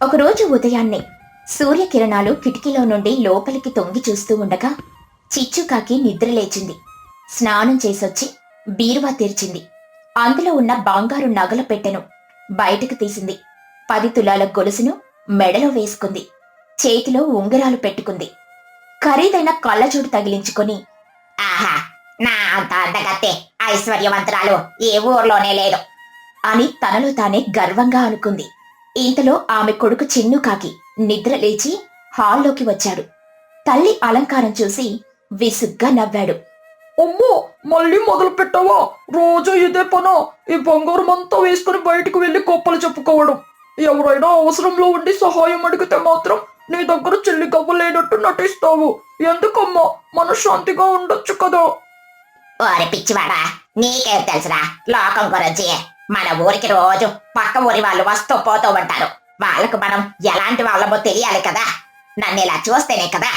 ఒకరోజు ఉదయాన్నే సూర్యకిరణాలు కిటికీలో నుండి లోపలికి తొంగి చూస్తూ ఉండగా చిచ్చుకాకి నిద్ర లేచింది. స్నానం చేసొచ్చి బీరువా తెరిచింది. అందులో ఉన్న బంగారు నగల పెట్టెను బయటకు తీసింది. పది తులాల గొలుసును మెడలో వేసుకుంది. చేతిలో ఉంగరాలు పెట్టుకుంది. ఖరీదైన కళ్ళజోడు తగిలించుకొని ఆహా నా అంత అందగత్తే ఐశ్వర్యవంతరాలు ఏ ఊర్లోనే లేదు అని తనలో తానే గర్వంగా అనుకుంది. ఇంతలో ఆమె కొడుకు చిన్నుకాకి నిద్ర లేచి హాల్లోకి వచ్చాడు. తల్లి అలంకారం చూసి విసుగ్గా నవ్వాడు. అమ్మో మళ్ళీ మొదలు పెట్టావా? రోజు ఇదే పనా? ఈ బంగారం అంతా వేసుకుని బయటికి వెళ్ళి గొప్పలు చెప్పుకోవడం. ఎవరైనా అవసరంలో ఉండి సహాయం అడిగితే మాత్రం నీ దగ్గర చెల్లి గవ్వలేనట్టు నటిస్తావు. ఎందుకమ్మా? మనశ్శాంతిగా ఉండొచ్చు కదా. ఓరి పిచ్చివాడా నీకేం తెలుసురా? లోకం గురించి మన ఊరికి రోజు పక్క ఊరి వాళ్ళు వస్తూ పోతూ ఉంటారు. వాళ్ళకు మనం ఎలాంటి వాళ్ళమో తెలియాలి కదా. నన్ను ఇలా చూస్తేనే కదా.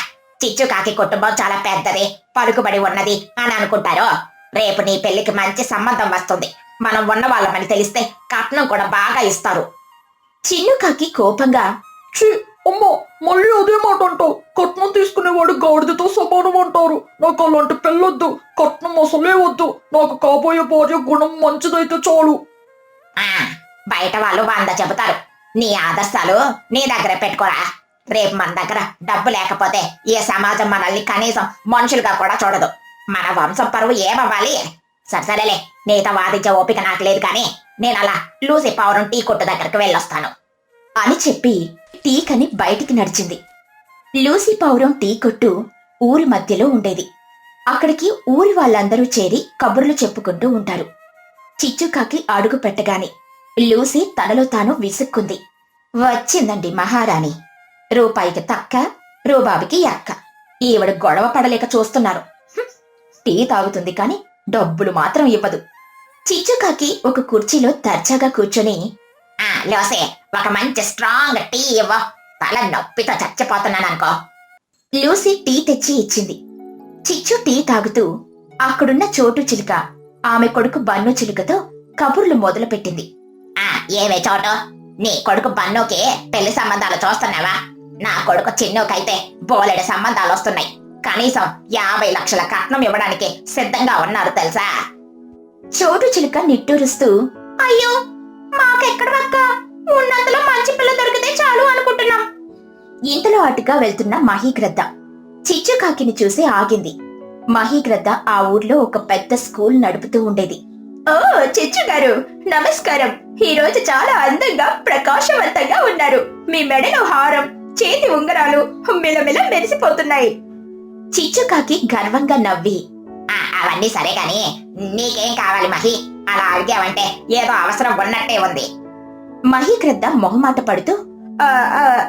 చిచ్చుకాకి కుటుంబం చాలా పెద్దది పలుకుబడి ఉన్నది అని అనుకుంటారు? రేపు నీ పెళ్ళికి మంచి సంబంధం వస్తుంది. మనం ఉన్న వాళ్ళమని తెలిస్తే కట్నం కూడా బాగా ఇస్తారు. చిన్నుకాకి కోపంగా అమ్మో మళ్ళీ అదే మాట అంటావు కట్నం తీసుకునేవాడు గాడిదతో సమానం అంటారు. నాకు అలాంటి పెళ్ళొద్దు కట్నం అసలే వద్దు. నాకు కాబోయే భార్య గుణం మంచిదైతే చాలు. బయట వాళ్ళు వంద చెబుతారు. నీ ఆదర్శాలు నీ దగ్గర పెట్టుకోరా. రేపు మన దగ్గర డబ్బు లేకపోతే ఈ సమాజం మనల్ని కనీసం మనుషులుగా కూడా చూడదు. మన వంశం పరువు ఏమవ్వాలి? సరసరేలే నీతో వాదించే ఓపిక నాకు లేదు కానీ నేను అలా లూసి పౌరం టీ కొట్టు దగ్గరికి వెళ్ళొస్తాను. అని చెప్పి టీకని బయటికి నడిచింది. లూసీ పౌరం టీ కొట్టు ఊరి మధ్యలో ఉండేది. అక్కడికి ఊరి వాళ్ళందరూ చేరి కబుర్లు చెప్పుకుంటూ ఉంటారు. చిచ్చుకాకి అడుగు పెట్టగానే లూసీ తనలో తాను విసుక్కుంది. వచ్చిందండి మహారాణి. రూపాయికి తక్క రూబాబికి అక్క. ఈవిడ గొడవ పడలేక చూస్తున్నారు. టీ తాగుతుంది కాని డబ్బులు మాత్రం ఇవ్వదు. చిచ్చుకాకి ఒక కుర్చీలో తర్చాగా కూర్చొని ఆ లోసే ఒక మంచి స్ట్రాంగ్ టీ ఇవ్వ. తల నొప్పితో చచ్చిపోతున్నాననుకో. లూసీ టీ తెచ్చి ఇచ్చింది. చిచ్చు టీ తాగుతూ అక్కడున్న చోటు చిలుక ఆమె కొడుకు బన్ను చిలుకతో కబుర్లు మొదలుపెట్టింది. ఆ ఏవే చోటు? నీ కొడుకు బన్నుకి పెళ్ళి సంబంధాలు చూస్తున్నావా? నా కొడుకు చిన్నుకైతే బోలెడు సంబంధాలు వస్తున్నాయి. కనీసం యాభై లక్షల కట్నం ఇవ్వడానికి సిద్ధంగా ఉన్నారు తెలుసా? చోటు చిలుక నిట్టూరుస్తూ అయ్యో మాకెక్కడ ఉన్నంతలో మంచి పిల్ల దొరికితే చాలు అనుకుంటున్నాం. ఇంతలో అటుగా వెళ్తున్న మహీగ్రద్ద చిచ్చుకాకిని చూసి ఆగింది. మహీగ్రద్ద ఆ ఊర్లో ఒక పెద్ద స్కూల్ నడుపుతూ ఉండేది. ఓ చిచ్చు గారు నమస్కారం. ఈ రోజు చాలా అందంగా ప్రకాశవంతంగా ఉన్నారు. మీ మెడలో హారం చేతి ఉంగరాలు మిలమిల మెరిసిపోతున్నాయి. చిచ్చుకాకి గర్వంగా నవ్వి ఆ, అవన్నీ సరే గాని నీకేం కావాలి మహి? అలా అడిగావంటే ఏదో అవసరం ఉన్నట్టే ఉంది. మహీగ్రద్ద మొహమాట పడుతూ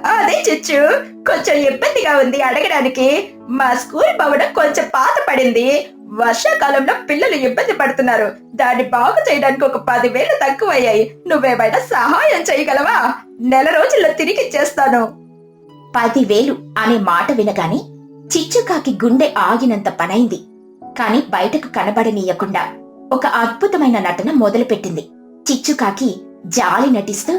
అదే చిచ్చు. కొంచెం ఇబ్బందిగా ఉంది అడగడానికి. మా స్కూల్ భవనం కొంచెం పాత పడింది. వర్షాకాలంలో పిల్లలు ఇబ్బంది పడుతున్నారు. దాన్ని బాగు చేయడానికి ఒక పదివేలు తక్కువయ్యాయి. నువ్వేమైనా సహాయం చేయగలవా? నెల రోజుల్లో తిరిగి చేస్తాను పదివేలు అనే మాట వినగానే చిచ్చుకాకి గుండె ఆగినంత పనైంది. కాని బయటకు కనబడనీయకుండా ఒక అద్భుతమైన నటన మొదలుపెట్టింది. చిచ్చుకాకి జాలి నటిస్తూ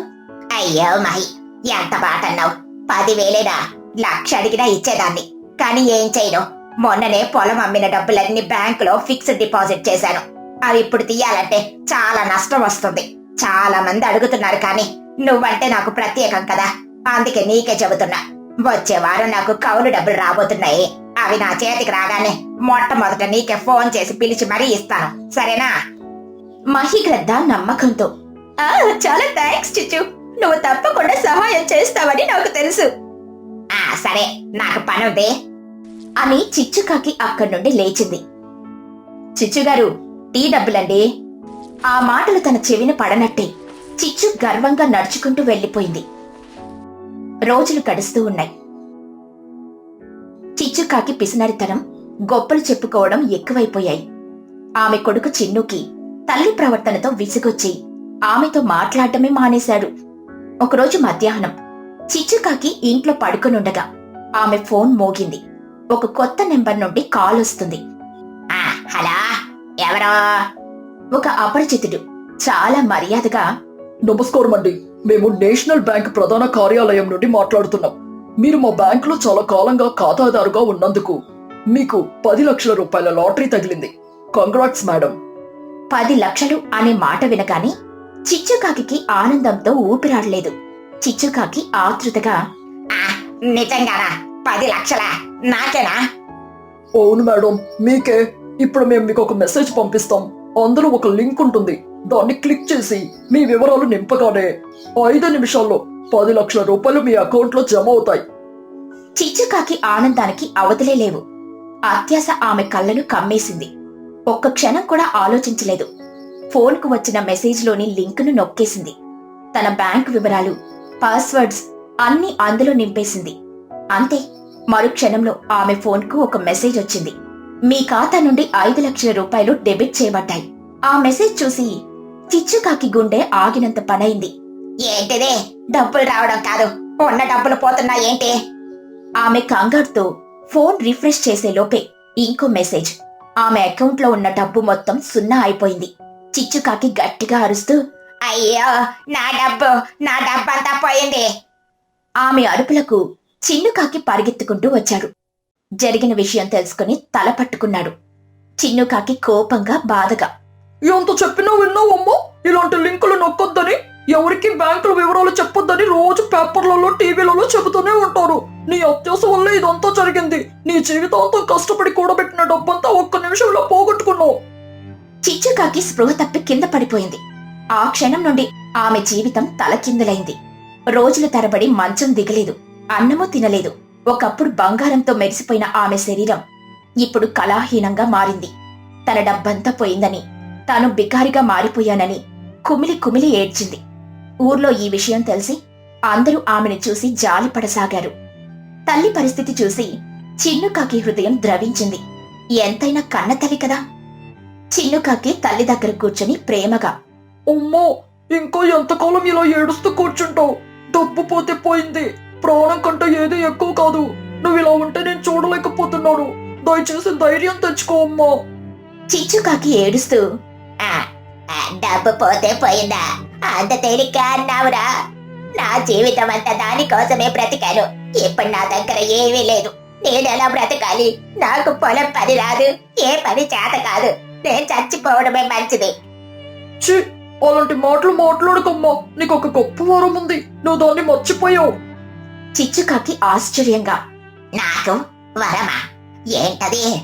అయ్యో మహి ఎంత బాట అన్నావు? పదివేలేనా? లక్ష అడిగినా ఇచ్చేదాన్ని. కానీ ఏం చేయను? మొన్ననే పొలం అమ్మిన డబ్బులన్నీ బ్యాంకులో ఫిక్స్డ్ డిపాజిట్ చేశాను. అవి ఇప్పుడు తీయాలంటే చాలా నష్టం వస్తుంది. చాలా మంది అడుగుతున్నారు కానీ నువ్వంటే నాకు ప్రత్యేకం కదా. అందుకే నీకే చెబుతున్నా. వచ్చే వారం నాకు కౌలు డబ్బులు రాబోతున్నాయి. అవి నా చేతికి రాగానే మొట్టమొదట నీకే ఫోన్ చేసి పిలిచి మరీ ఇస్తాను. సరేనా? మహిగ్రద్ద నమ్మకంతో చాలా థ్యాంక్స్ చిచ్చు. నువ్వు తప్పకుండా సహాయం చేస్తావని నాకు తెలుసు. ఆ సరే నాకు పని ఉంది అని చిచ్చుకాకి అక్కడి నుండి లేచింది. చిచ్చుగారు టీ డబ్బులండి. ఆ మాటలు తన చెవిన పడనట్టే చిచ్చు గర్వంగా నడుచుకుంటూ వెళ్ళిపోయింది. రోజులు గడుస్తూ ఉన్నాయి. చిచ్చుకాకి పిసినరితనం గొప్పలు చెప్పుకోవడం ఎక్కువైపోయాయి. ఆమె కొడుకు చిన్నుకి తల్లి ప్రవర్తనతో విసుగొచ్చి ఆమెతో మాట్లాడటమే మానేశాడు ఒకరోజు మధ్యాహ్నం చిచ్చుకాకి ఇంట్లో పడుకునుండగా ఆమె ఫోన్ మోగింది. ఒక కొత్త నెంబర్ నుండి కాల్ వస్తుంది. ఆ హలో ఎవరో? ఒక అపరిచితుడు చాలా మర్యాదగా నమస్కారం అండి మేము నేషనల్ బ్యాంక్ ప్రధాన కార్యాలయం నుండి మాట్లాడుతున్నాం. మీరు మా బ్యాంకులో చాలా కాలంగా ఖాతాదారుగా ఉన్నందుకు మీకు పది లక్షల రూపాయల లాటరీ తగిలింది. Congrats madam. పది లక్షలు అనే మాట వినగానే చిచ్చుకాకి ఆనందంతో ఊపిరాడలేదు. చిచ్చుకాకి ఆతృతగా నిజంగానా? పది లక్షలా? నాకేనా? అవును మేడం మీకే. ఇప్పుడు మేము మీకు ఒక మెసేజ్ పంపిస్తాం. అందులో ఒక లింక్ ఉంటుంది. దాన్ని క్లిక్ చేసి మీ వివరాలు నింపగానే ఐదు నిమిషాల్లో పది లక్షల రూపాయలు మీ అకౌంట్లో జమ అవుతాయి. చిచ్చుకాకి ఆనందానికి అవతలే లేవు. అత్యాస ఆమె కళ్ళను కమ్మేసింది. ఒక్క క్షణం కూడా ఆలోచించలేదు. ఫోన్కు వచ్చిన మెసేజ్లోని లింకును నొక్కేసింది. తన బ్యాంక్ వివరాలు పాస్వర్డ్స్ అన్నీ అందులో నింపేసింది. అంతే మరుక్షణంలో ఆమె ఫోన్కు ఒక మెసేజ్ వచ్చింది. మీ ఖాతా నుండి ఐదు లక్షల రూపాయలు డెబిట్ చేయబడ్డాయి. ఆ మెసేజ్ చూసి చిచ్చుకాకి గుండె ఆగినంత పనైంది. ఏంటిదే? డబ్బులు రావడం కాదు. ఉన్న డబ్బులు పోతున్నా ఏంటి? ఆమె కంగారుతో ఫోన్ రిఫ్రెష్ చేసే లోపే ఇంకో మెసేజ్. ఆమె అకౌంట్లో ఉన్న డబ్బు మొత్తం సున్నా అయిపోయింది. చిచ్చుకాకి గట్టిగా అరుస్తూ అయ్యో నా డబ్బు నా డబ్బంతా పోయింది. ఆమె అరుపులకు చిన్నుకాకి పరిగెత్తుకుంటూ వచ్చాడు. జరిగిన విషయం తెలుసుకుని తల పట్టుకున్నాడు. చిన్నుకాకి కోపంగా బాధగా ఎంత చెప్పినా అమ్మో? ఇలాంటి లింకులు నొక్కొద్దని ఎవరికి బ్యాంకుల వివరాలు చెప్పొద్దని రోజు పేపర్లలో టీవీలలో చెబుతూనే ఉంటారు. నీ అత్యాస వల్ల ఇదంతా జరిగింది. నీ జీవితాంతం కష్టపడి కూడబెట్టిన డబ్బంతా ఒక్క నిమిషంలో పోగొట్టుకున్నావు. చిచ్చుకాకి స్పృహ తప్పి కింద పడిపోయింది. ఆ క్షణం నుండి ఆమె జీవితం తలకిందులైంది. రోజుల తరబడి మంచం దిగలేదు. అన్నమూ తినలేదు. ఒకప్పుడు బంగారంతో మెరిసిపోయిన ఆమె శరీరం ఇప్పుడు కళాహీనంగా మారింది. తన డబ్బంతా పోయిందని తాను బికారిగా మారిపోయానని కుమిలి కుమిలి ఏడ్చింది. ఊర్లో ఈ విషయం తెలిసి అందరూ ఆమెను చూసి జాలిపడసాగారు తల్లి పరిస్థితి చూసి చిన్నుకాకి హృదయం ద్రవించింది. ఎంతైనా కన్నతల్లి కదా. చిన్నుకాకి తల్లి దగ్గర కూర్చొని ప్రేమగా అమ్మో ఇంకా ఎంతకాలం ఇలా ఏడుస్తూ కూర్చుంటావు? డబ్బు పోతే పోయింది. ప్రాణం కంటే ఏది ఎక్కువ కాదు. నువ్వు ఇలా ఉంటే నేను చూడలేకపోతున్నాను. దయచేసి ధైర్యం తెచ్చుకో అమ్మా. చిచ్చుకాకి ఏడుస్తూ డబ్బు పోతే పోయిందా? అంత తేలిగ్గా అన్నావురా. నా జీవితం అంతా దానికోసమే బ్రతికాను. ఇప్పుడు నా దగ్గర ఏమీ లేదు. నేను ఎలా బ్రతకాలి? నాకు పొలం పని రాదు. ఏ పని చేత కాదు. నేను చచ్చిపోవడమే మంచిది. ఛీ అలాంటి మాటలు మాట్లాడకమ్మా. నీకు ఒక గొప్ప వరం ఉంది. నువ్వు దాన్ని మర్చిపోయావు. చిచ్చుకాకి ఆశ్చర్యంగా నాకు వరమా? ఏంటది?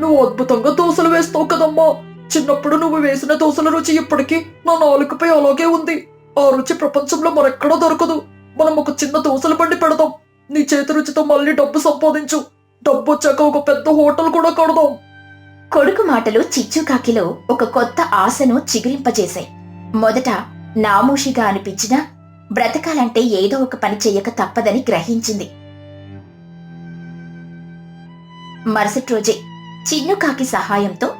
నువ్వు అద్భుతంగా దోశలు వేస్తావు కదమ్మా. చిన్నప్పుడు నువ్వు వేసిన దోశల రుచి ఇప్పటికీ నా నాలుకపై అలాగే ఉంది. ఆ రుచి ప్రపంచంలో మరెక్కడా దొరకదు. మనం ఒక చిన్న దోశల బండి పెడదాం. నీ చేతి రుచితో మళ్ళీ డబ్బు సంపాదించు. డబ్బు వచ్చాక ఒక పెద్ద హోటల్ కూడా కడదాం. కొడుకు మాటలు చిచ్చుకాకిలో ఒక కొత్త ఆశను చిగురింపజేశాయి. మొదట నామూషిగా అనిపించినా బ్రతకాలంటే ఏదో ఒక పని చెయ్యక తప్పదని గ్రహించింది. మరుసటి రోజే చిన్నుకాకి సహాయంతో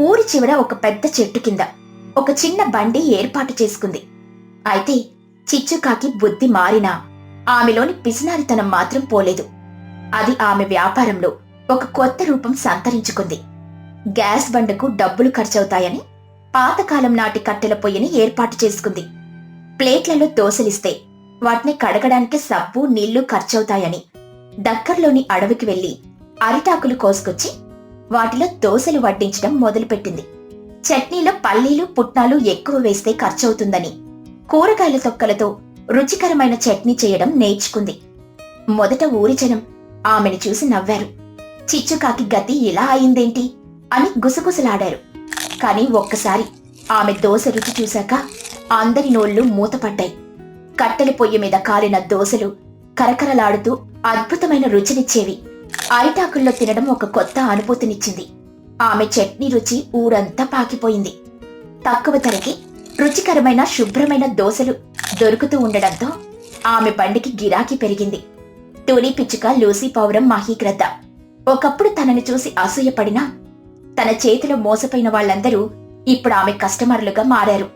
ఊరి చివర ఒక పెద్ద చెట్టు కింద ఒక చిన్న బండి ఏర్పాటు చేసుకుంది. అయితే చిచ్చుకాకి బుద్ధి మారినా ఆమెలోని పిసినారితనం మాత్రం పోలేదు. అది ఆమె వ్యాపారంలో ఒక కొత్త రూపం సంతరించుకుంది. గ్యాస్ బండకు డబ్బులు ఖర్చవుతాయని పాతకాలం నాటి కట్టెల పొయ్యిని ఏర్పాటు చేసుకుంది. ప్లేట్లలో దోశలిస్తే వాటిని కడగడానికి సబ్బు నీళ్ళు ఖర్చవుతాయని దగ్గర్లోని అడవికి వెళ్ళి అరిటాకులు కోసుకొచ్చి వాటిలో దోశలు వడ్డించడం మొదలుపెట్టింది. చట్నీలో పల్లీలు పుట్నాలు ఎక్కువ వేస్తే ఖర్చవుతుందని కూరగాయల తొక్కలతో రుచికరమైన చట్నీ చేయడం నేర్చుకుంది. మొదట ఊరి జనం ఆమెను చూసి నవ్వారు. చిచ్చుకాకి గతి ఇలా అయిందేంటి? అని గుసగుసలాడారు. కాని ఒక్కసారి ఆమె దోశ రుచి చూశాక అందరి నోళ్ళు మూతపడ్డాయి. కట్టెల పొయ్యి మీద కాలిన దోశలు కరకరలాడుతూ అద్భుతమైన రుచినిచ్చేవి. అరిటాకుల్లో తినడం ఒక కొత్త అనుభూతినిచ్చింది. ఆమె చట్నీ రుచి ఊరంతా పాకిపోయింది. తక్కువ ధరకి రుచికరమైన శుభ్రమైన దోశలు దొరుకుతూ ఉండడంతో ఆమె బండికి గిరాకీ పెరిగింది. తుని పిచ్చుక లూసీ పౌరం మహీగ్రద్ద. ఒకప్పుడు తనని చూసి అసూయపడినా తన చేతిలో మోసపోయిన వాళ్ళందరూ ఇప్పుడు ఆమె కస్టమర్లుగా మారారు.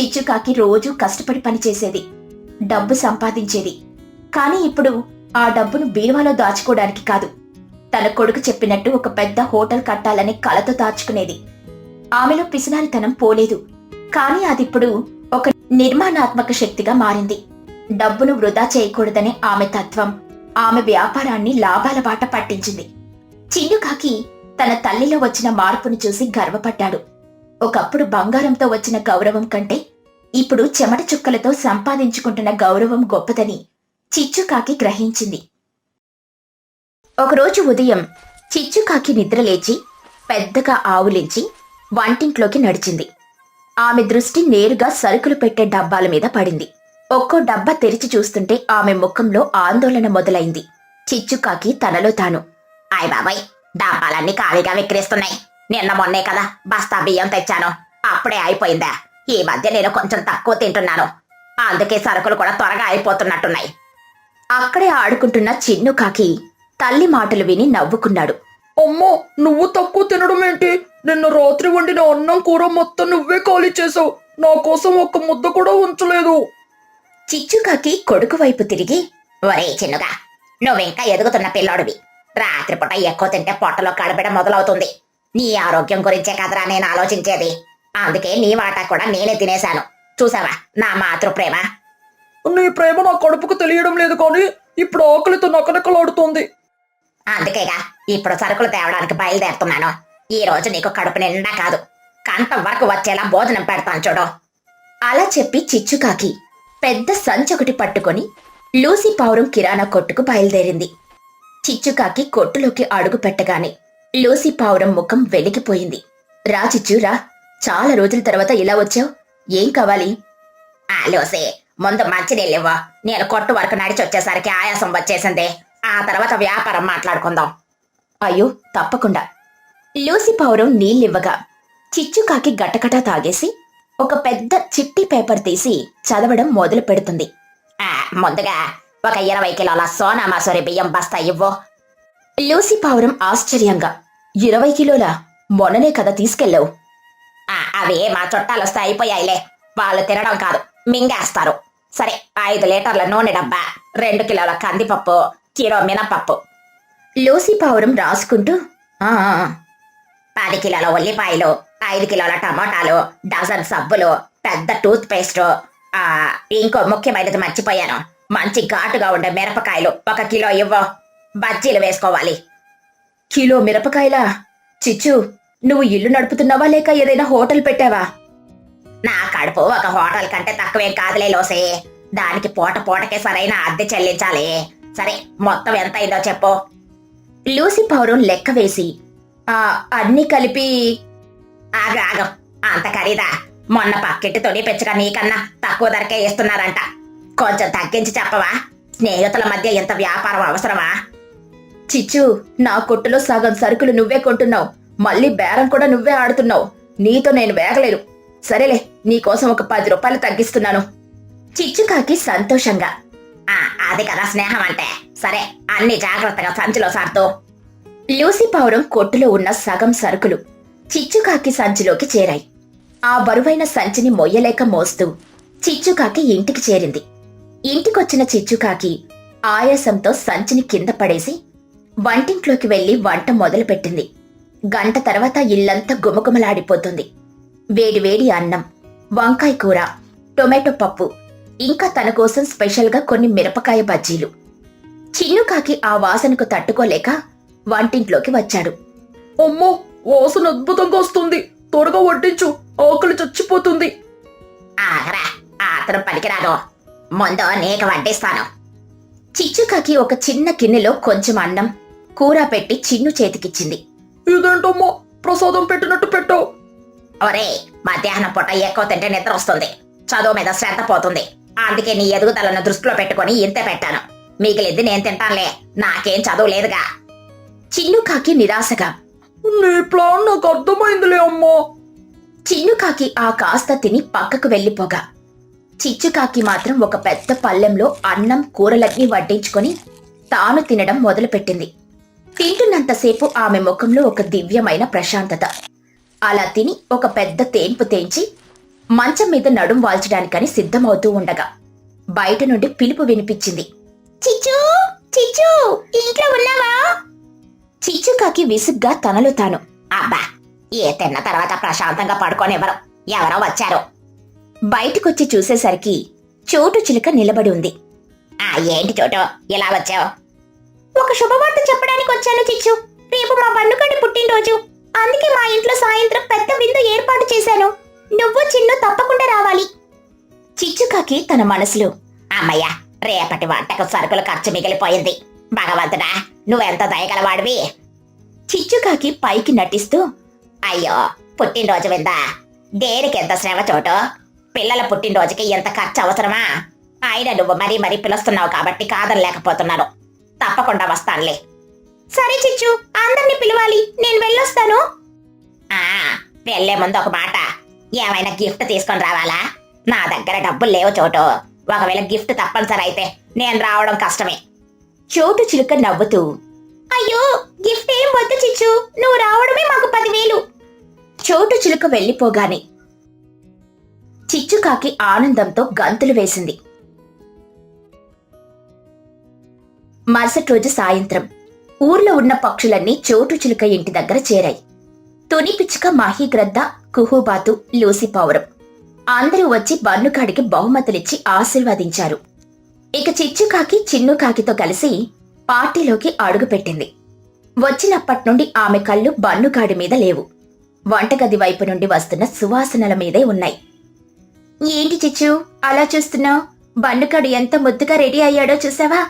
చిచ్చుకాకి రోజూ కష్టపడి పనిచేసేది డబ్బు సంపాదించేది. కానీ ఇప్పుడు ఆ డబ్బును బీరువాలో దాచుకోవడానికి కాదు తన కొడుకు చెప్పినట్టు ఒక పెద్ద హోటల్ కట్టాలని కలతో దాచుకునేది. ఆమెలో పిసినారితనం పోలేదు కానీ అదిప్పుడు ఒక నిర్మాణాత్మక శక్తిగా మారింది. డబ్బును వృధా చేయకూడదనే ఆమె తత్వం ఆమె వ్యాపారాన్ని లాభాల బాట పట్టించింది. చిన్నుకాకి తన తల్లిలో వచ్చిన మార్పును చూసి గర్వపడ్డాడు. ఒకప్పుడు బంగారంతో వచ్చిన గౌరవం కంటే ఇప్పుడు చెమట చుక్కలతో సంపాదించుకుంటున్న గౌరవం గొప్పదని చిచ్చుకాకి గ్రహించింది. ఒకరోజు ఉదయం చిచ్చుకాకి నిద్రలేచి పెద్దగా ఆవులించి వంటింట్లోకి నడిచింది. ఆమె దృష్టి నేరుగా సరుకులు పెట్టే డబ్బాల మీద పడింది. ఒక్కో డబ్బా తెరిచి చూస్తుంటే ఆమె ముఖంలో ఆందోళన మొదలైంది. చిచ్చుకాకి తనలో తాను ఆయ్ బాబాయ్ డబ్బాలన్నీ ఖాళీగా విక్రిస్తున్నాయి. నిన్న మొన్నే కదా బస్తా బియ్యం తెచ్చాను. అప్పుడే అయిపోయిందా. ఈ మధ్య నేను కొంచెం తక్కువ తింటున్నాను. అందుకే సరుకులు కూడా త్వరగా అయిపోతున్నట్టున్నాయి. అక్కడే ఆడుకుంటున్న చిన్ను కాకి తల్లి మాటలు విని నవ్వుకున్నాడు. అమ్మో నువ్వు తక్కువ తినడం ఏంటి? నిన్న రాత్రి వండిన అన్నం కూర మొత్తం నువ్వే ఖాళీ చేసావు. నా కోసం ఒక్క ముద్ద కూడా ఉంచలేదు. చిచ్చుకాకి కొడుకు వైపు తిరిగి ఒరే చిన్నుగా నువ్వింకా ఎదుగుతున్న పిల్లోడివి. రాత్రిపూట ఎక్కువ తింటే పొట్టలో కడబిడ మొదలవుతుంది. నీ ఆరోగ్యం గురించే కదరా నేను ఆలోచించేది. అందుకే నీ వాటా కూడా నేనే తినేశాను. చూసావా? నా మాతృ ప్రేమ. నీ ప్రేమ నా కడుపుకు తెలియడం లేదు కానీ ఇప్పుడు ఆకలితో నకనకలాడుతోంది. అందుకేగా ఇప్పుడు సరుకులు తేవడానికి బయలుదేరుతున్నాను. ఈ రోజు నీకు కడుపు నిండా కాదు. కంఠం వరకు వచ్చేలా భోజనం పెడతాను చూడు. అలా చెప్పి చిచ్చుకాకి పెద్ద సంచొకటి పట్టుకొని లూసి పావురం కిరాణా కొట్టుకు బయలుదేరింది. చిచ్చుకాకి కొట్టులోకి అడుగు పెట్టగానే లూసి పావురం ముఖం వెలిగిపోయింది. రా చిచ్చు చాలా రోజుల తర్వాత ఇలా వచ్చావు. ఏం కావాలి? ఆ లూసీ ముందు మంచినీళ్ళివ్వు నేను కొట్టు వరకు నడిచి వచ్చేసరికి ఆయాసం వచ్చేసింది. ఆ తర్వాత వ్యాపారం మాట్లాడుకుందాం. అయ్యో తప్పకుండా. లూసి పావురం నీళ్ళివ్వగా చిచ్చుకాకి గటగటా తాగేసి ఒక పెద్ద చిట్టి పేపర్ తీసి చదవడం మొదలు పెడుతుంది ఆ, ముందుగా ఒక ఇరవై కిలోల సోనా మసూరి బియ్యం బస్తా ఇవ్వు. లూసి పావురం ఆశ్చర్యంగా ఇరవై కిలోల మొన్ననే కదా తీసుకెళ్ళావు. అవే అవి మా చుట్టాలు అయిపోయాయిలే. వాళ్ళు తినడం కాదు మింగేస్తారు. సరే ఐదు లీటర్ల నూనె డబ్బా రెండు కిలోల కందిపప్పు కిలో మినపప్పు. లూసి పావురం రాసుకుంటూ "ఆ, పది కిలోల ఉల్లిపాయలు ఐదు కిలోల టమాటాలు డజన్ సబ్బులు పెద్ద టూత్ పేస్ట్ ఇంకో ముఖ్యమైనది మర్చిపోయాను. మంచి ఘాటుగా ఉండే మిరపకాయలు ఒక కిలో ఇవ్వు. బజ్జీలు వేసుకోవాలి. కిలో మిరపకాయలా? చిచ్చు నువ్వు ఇల్లు నడుపుతున్నావా లేక ఏదైనా హోటల్ పెట్టావా? నా కడుపు ఒక హోటల్ కంటే తక్కువేం కాదులే లోసే. దానికి పూట పూటకే సరైన అద్దె చెల్లించాలి. సరే మొత్తం ఎంత అయిందో చెప్పు. లూసి పౌరం లెక్క వేసి ఆ అన్ని కలిపి ఆగ ఆగం అంత ఖరీదా? మొన్న పక్కెట్టు తొడి పెంచగా నీకన్నా తక్కువ ధరకే ఇస్తున్నారంట. కొంచెం తగ్గించి చెప్పవా? స్నేహితుల మధ్య ఇంత వ్యాపారం అవసరమా? చిచ్చు నా కొట్టులో సగం సరుకులు నువ్వే కొంటున్నావు. మళ్ళీ బేరం కూడా నువ్వే ఆడుతున్నావు. నీతో నేను వేగలేను. సరేలే నీకోసం ఒక పది రూపాయలు తగ్గిస్తున్నాను. చిచ్చుకాకి సంతోషంగా ఆ, అది కదా స్నేహం అంటే. సరే అన్ని జాగ్రత్తగా సంచిలో సార్తో. లూసి పౌరం కొట్టులో ఉన్న సగం సరుకులు చిచ్చుకాకి సంచిలోకి చేరాయి. ఆ బరువైన సంచిని మొయ్యలేక మోస్తూ చిచ్చుకాకి ఇంటికి చేరింది. ఇంటికొచ్చిన చిచ్చుకాకి ఆయాసంతో సంచిని కింద పడేసి వంటింట్లోకి వెళ్ళి వంట మొదలుపెట్టింది. గంట తర్వాత ఇల్లంతా గుమగుమలాడిపోతుంది. వేడివేడి అన్నం వంకాయ కూర టొమాటో పప్పు ఇంకా తన కోసం స్పెషల్గా కొన్ని మిరపకాయ బజ్జీలు. చిన్నుకాకి ఆ వాసనకు తట్టుకోలేక వంటింట్లోకి వచ్చాడు. అమ్మో వాసన అద్భుతంగా వస్తుంది. త్వరగా వడ్డించు ఆకలి చచ్చిపోతుంది. ఆగరా ఆతరం పనికిరాదు. ముందు నీకు వడ్డిస్తాను. చిచ్చుకాకి ఒక చిన్న గిన్నెలో కొంచెం అన్నం కూర పెట్టి చిన్ను చేతికిచ్చింది. ఇదేంటమ్మా? ప్రసాదం పెట్టినట్టు పెట్టావు. ఒరే మధ్యాహ్నం పూట ఎక్కువ తింటే నిద్ర వస్తుంది. చదువు మీద శ్రద్ధ పోతుంది. అందుకే నీ ఎదుగుదలను దృష్టిలో పెట్టుకొని ఇంతే పెట్టాను. మిగిలింది నేను తింటానులే. నాకేం చదువు లేదుగా. చిన్నుకాకి నిరాశగా నీ ప్లాన్ నాకు అర్థమైందిలే అమ్మా. చిన్నుకాకి ఆ కాస్త తిని పక్కకు వెళ్ళిపోగా చిచ్చుకాకి మాత్రం ఒక పెద్ద పళ్ళెంలో అన్నం కూరలన్నీ వడ్డించుకొని తాను తినడం మొదలుపెట్టింది. తింటున్నంతసేపు ఆమె ముఖంలో ఒక దివ్యమైన ప్రశాంతత. అలా తిని ఒక పెద్ద తేన్పు తేంచి మంచం మీద నడుం వాల్చడానికని సిద్ధమవుతూ ఉండగా బయట నుండి పిలుపు వినిపించింది. చిచ్చు చిచ్చు ఇంట్లో ఉన్నావా? చిచ్చుకాకి విసుగ్గా తనలో తాను అబ్బా ఏ తిన్న తర్వాత ప్రశాంతంగా పడుకోనివ్వరు. ఎవరో వచ్చారు. బయటకొచ్చి చూసేసరికి చోటు చిలుక నిలబడి ఉంది. ఆ ఏంటి చోటో? ఇలా వచ్చావు? ఒక శుభవార్త చెప్పడానికి వచ్చాను చిచ్చు. రేపు మా బన్నుగడ్డి పుట్టినరోజు. అందుకే మా ఇంట్లో సాయంత్రం పెద్ద విందు ఏర్పాటు చేశాను. నువ్వు చిన్ను తప్పకుండా రావాలి. చిచ్చుకాకి తన మనసులో అమ్మయ్యా రేపటి వంటకు సరుకుల ఖర్చు మిగిలిపోయింది. భగవంతుడా నువ్వెంత దయగలవాడివి? చిచ్చుకాకి పైకి నటిస్తూ అయ్యో పుట్టినరోజు విందా? దేనికి ఎంత శ్రమ చోటో? పిల్లల పుట్టినరోజుకి ఎంత ఖర్చు అవసరమా? అయినా నువ్వు మరీ మరీ పిలుస్తున్నావు కాబట్టి కాదనలేకపోతున్నాను తప్పకుండా వస్తానులే. సరే చిచ్చు అందరిని పిలవాలి. నేను వెళ్ళొస్తాను. ఆ వెళ్ళే ముందు ఒక మాట. ఏమైనా గిఫ్ట్ తీసుకొని రావాలా? నా దగ్గర డబ్బులు లేవు చోటు. ఒకవేళ గిఫ్ట్ తప్పనిసరి అయితే నేను రావడం కష్టమే. చోటు చిలుక నవ్వుతూ అయ్యో గిఫ్ట్ ఏం వద్దు చిచ్చు. నువ్వు రావడమే మాకు పదివేలు. చోటు చిలుక వెళ్ళిపోగానే చిచ్చుకాకి ఆనందంతో గంతులు వేసింది. మరుసటి రోజు సాయంత్రం ఊర్లో ఉన్న పక్షులన్నీ చోటు చిలుక ఇంటి దగ్గర చేరాయి. తుని పిచ్చుక మాహీగ్రద్ద కుహుబాతు లూసిపావురం అందరూ వచ్చి బన్నుకాడికి బహుమతులిచ్చి ఆశీర్వదించారు. ఇక చిచ్చుకాకి చిన్నుకాకితో కలిసి పార్టీలోకి అడుగుపెట్టింది. వచ్చినప్పటి నుండి ఆమె కళ్ళు బన్నుకాడి మీద లేవు. వంటగది వైపు నుండి వస్తున్న సువాసనల మీదే ఉన్నాయి. ఏంటి చిచ్చు? అలా చూస్తున్నావు? బన్నుకాడు ఎంత ముద్దుగా రెడీ అయ్యాడో చూసావా?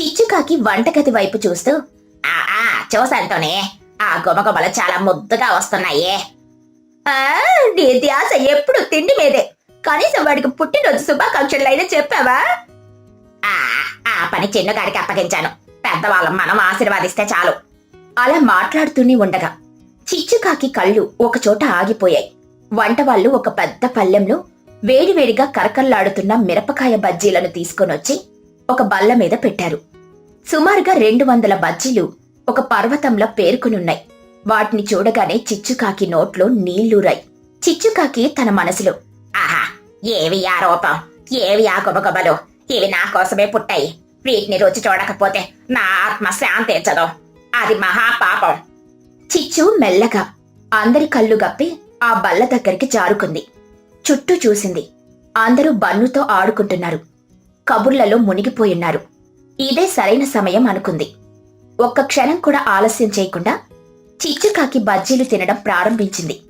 చిచ్చుకాకి వంటగది వైపు చూస్తూ ఆ ఆ చూసానుతోనే ఆ గుమగుమలు చాలా ముద్దుగా వస్తున్నాయి. నీ ధ్యాస ఎప్పుడు తిండి మీదే. కనీసం వాడికి పుట్టినరోజు శుభాకాంక్షలు చెప్పావా? ఆ ఆ పని చిన్నగాడికి అప్పగించాను. పెద్దవాళ్ళం మనం ఆశీర్వాదిస్తే చాలు. అలా మాట్లాడుతూనే ఉండగా చిచ్చుకాకి కళ్ళు ఒకచోట ఆగిపోయాయి. వంట వాళ్ళు ఒక పెద్ద పల్లెంలో వేడివేడిగా కరకల్లాడుతున్న మిరపకాయ బజ్జీలను తీసుకొనొచ్చి ఒక బల్ల మీద పెట్టారు. సుమారుగా రెండు వందల బజ్జీలు ఒక పర్వతంలో పేరుకునున్నాయి. వాటిని చూడగానే చిచ్చుకాకి నోట్లో నీళ్ళూరాయి చిచ్చుకాకి తన మనసులో ఆహా ఏవి ఆ ఏవి ఆ గుబగుబలు? ఇవి నా కోసమే పుట్టాయి. వీటిని రుచి చూడకపోతే నా ఆత్మ శాంతించదు అది మహాపాపం. చిచ్చు మెల్లగా అందరి కళ్ళు గప్పి ఆ బల్ల దగ్గరికి జారుకుంది. చుట్టూ చూసింది. అందరూ బన్నుతో ఆడుకుంటున్నారు. కబుర్లలో మునిగిపోయున్నారు. ఇదే సరైన సమయం అనుకుంది. ఒక్క క్షణం కూడా ఆలస్యం చేయకుండా చిచ్చుకాకి బజ్జీలు తినడం ప్రారంభించింది.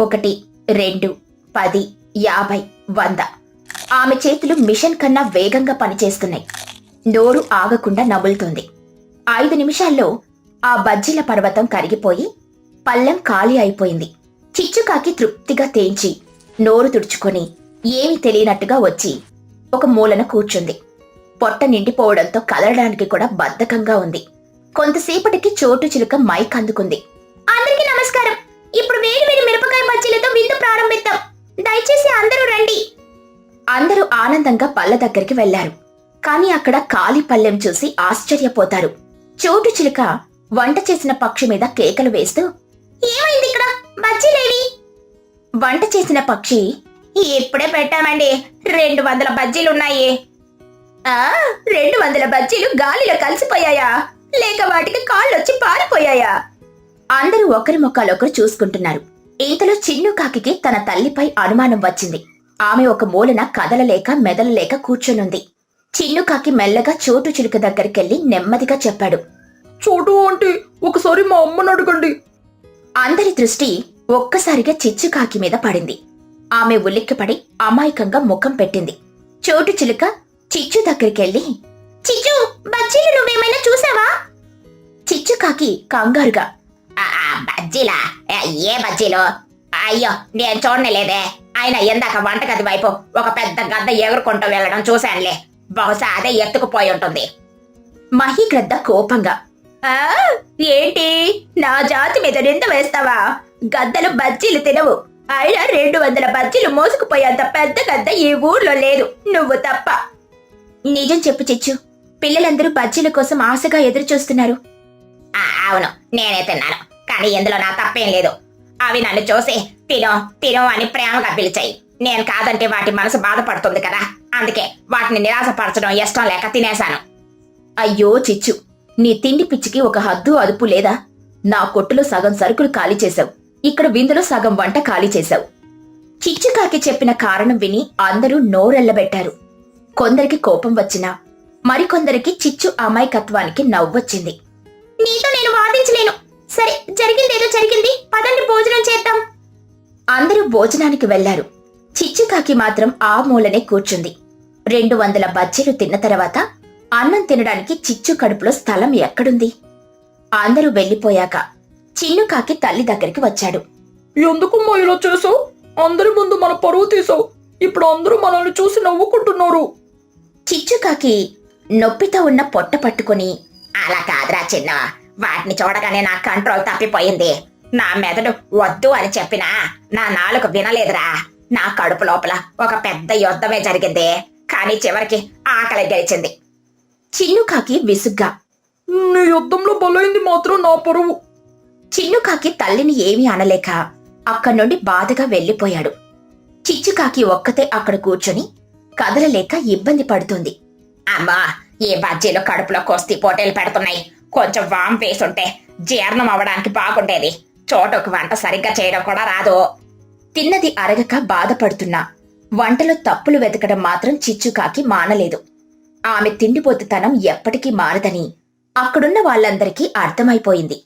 ఒకటి రెండు పది యాభై వంద. ఆమె చేతులు మిషన్ కన్నా వేగంగా పనిచేస్తున్నాయి. నోరు ఆగకుండా నములుతుంది. ఐదు నిమిషాల్లో ఆ బజ్జీల పర్వతం కరిగిపోయి పళ్ళెం ఖాళీ అయిపోయింది. చిచ్చుకాకి తృప్తిగా తేంచి నోరు తుడుచుకొని ఏమి తెలియనట్టుగా వచ్చి ఒక మూలన కూర్చుంది. పొట్ట నిండిపోవడంతో కదలడానికి కూడా బద్ధకంగా ఉంది. కొంతసేపటికి చోటు చిలుక మైక్ అందుకుంది. అందరికీ నమస్కారం. ఇప్పుడు వేడి వేడి మిరపకాయ బజ్జీలతో విందు ప్రారంభిద్దాం. దయచేసి అందరూ రండి. అందరూ ఆనందంగా పళ్ళ దగ్గరికి వెళ్ళారు కాని అక్కడ ఖాళీ పళ్ళెం చూసి ఆశ్చర్యపోతారు. చోటు చిలుక వంట చేసిన పక్షి మీద కేకలు వేస్తూ ఏమైంది ఇక్కడ? బజ్జీలేవి వంట చేసిన పక్షి ఇప్పుడే పెట్టామండి. రెండు వందల బజ్జీలున్నాయి. ఆ రెండు వందల బజ్జీలు గాలిలో కలిసిపోయాయా? లేక వాటికి కాళ్ళొచ్చి పారిపోయాయా? అందరూ ఒకరి ముఖాలొకరు చూసుకుంటున్నారు. ఇంతలో చిన్ను కాకికి తన తల్లిపై అనుమానం వచ్చింది. ఆమె ఒక మూలన కదలలేక మెదలలేక కూర్చునుంది. చిన్ను కాకి మెల్లగా చోటు చిలుక దగ్గరికెళ్ళి నెమ్మదిగా చెప్పాడు. చోటు ఆంటీ ఒకసారి మా అమ్మని అడగండి. అందరి దృష్టి ఒక్కసారిగా చిచ్చుకాకి మీద పడింది. ఆమె ఉలిక్కిపడి అమాయకంగా ముఖం పెట్టింది. చోటు చిలుక చిచ్చు దగ్గరికెళ్ళి చిచ్చు బజ్జీలు నువ్వేమైనా చూసావా? చిచ్చుకాకి కంగారుగా "ఆ, బజ్జీలా? ఏ, బజ్జీలో? అయ్యో నేను చూడలేదే. ఆయన ఇందాక వంటగది వైపు ఒక పెద్ద గద్ద ఎగురుకుంటూ వెళ్ళడం చూశానులే. బహుశా అదే ఎత్తుకుపోయి ఉంటుంది. మహిగ్రద్ద కోపంగా ఆ ఏంటి? నా జాతి మీద నింద వేస్తావా? గద్దలు బజ్జీలు తినవు. అయినా రెండు వందల బజ్జీలు మోసుకుపోయేంత పెద్ద గద్ద ఈ ఊర్లో లేదు. నువ్వు తప్ప. నిజం చెప్పు చిచ్చు. పిల్లలందరూ బజ్జీల కోసం ఆశగా ఎదురు చూస్తున్నారు అవును నేనే తిన్నాను. కానీ ఇందులో నా తప్పేం లేదు. అవి నన్ను చూసి తినో తినో అని ప్రేమగా పిలిచాయి. నేను కాదంటే వాటి మనసు బాధపడుతుంది కదా. అందుకే వాటిని నిరాశపరచడం ఇష్టం లేక తినేశాను. అయ్యో చిచ్చు నీ తిండి పిచ్చికి ఒక హద్దు అదుపు లేదా? నా కొట్టులో సగం సరుకులు ఖాళీ చేశావు. ఇక్కడ విందులో సగం వంట ఖాళీ చేశావు. చిచ్చుకాకి చెప్పిన కారణం విని అందరూ నోరెళ్ళబెట్టారు కొందరికి కోపం వచ్చినా మరికొందరికి చిచ్చు అమాయకత్వానికి నవ్వొచ్చింది. నీతో నేను వాదించలేను. సరే జరిగిందేదో జరిగింది. పదండి భోజనం చేద్దాం. అందరూ భోజనానికి వెళ్ళారు చిచ్చుకాకి మాత్రం ఆ మూలనే కూర్చుంది. రెండు వందల బజ్జీలు తిన్న తర్వాత అన్నం తినడానికి చిచ్చు కడుపులో స్థలం ఎక్కడుంది? అందరూ వెళ్ళిపోయాక చిన్నుకాకి తల్లి దగ్గరికి వచ్చాడు. ఎందుకమ్మా ఇలా చేసావు? అందరి ముందు మన పరువు తీసావు. ఇప్పుడు అందరూ మనల్ని చూసి నవ్వుకుంటున్నారు. చిచ్చుకాకి నొప్పితో ఉన్న పొట్ట పట్టుకుని అలా కాదురా చిన్న వాటిని చూడగానే నా కంట్రోల్ తప్పిపోయింది. నా మెదడు వద్దు అని చెప్పినా నా నాలుక వినలేదురా. నా కడుపు లోపల ఒక పెద్ద యుద్ధమే జరిగింది. కానీ చివరికి ఆకలి గెలిచింది. చిన్నుకాకి విసుగ్గా నీ యుద్ధంలో బలైంది మాత్రం నా పరువు. చిన్నుకాకి తల్లిని ఏమీ అనలేక అక్కడి నుండి బాధగా వెళ్ళిపోయాడు చిచ్చుకాకి ఒక్కతే అక్కడ కూర్చొని కదలలేక ఇబ్బంది పడుతుంది. అమ్మా ఈ బజ్జీలు కడుపులో కొస్తీ పోటీలు పెడుతున్నాయి. కొంచెం వామ్ వేసుంటే జీర్ణం అవడానికి బాగుండేది. చోటుకు వంట సరిగ్గా చేయడం కూడా రాదు. తిన్నది అరగక బాధపడుతున్నా. వంటలో తప్పులు వెతకడం మాత్రం చిచ్చుకాకి మానలేదు. ఆమె తిండిపోతుతనం ఎప్పటికీ మారదని అక్కడున్న వాళ్ళందరికీ అర్థమైపోయింది.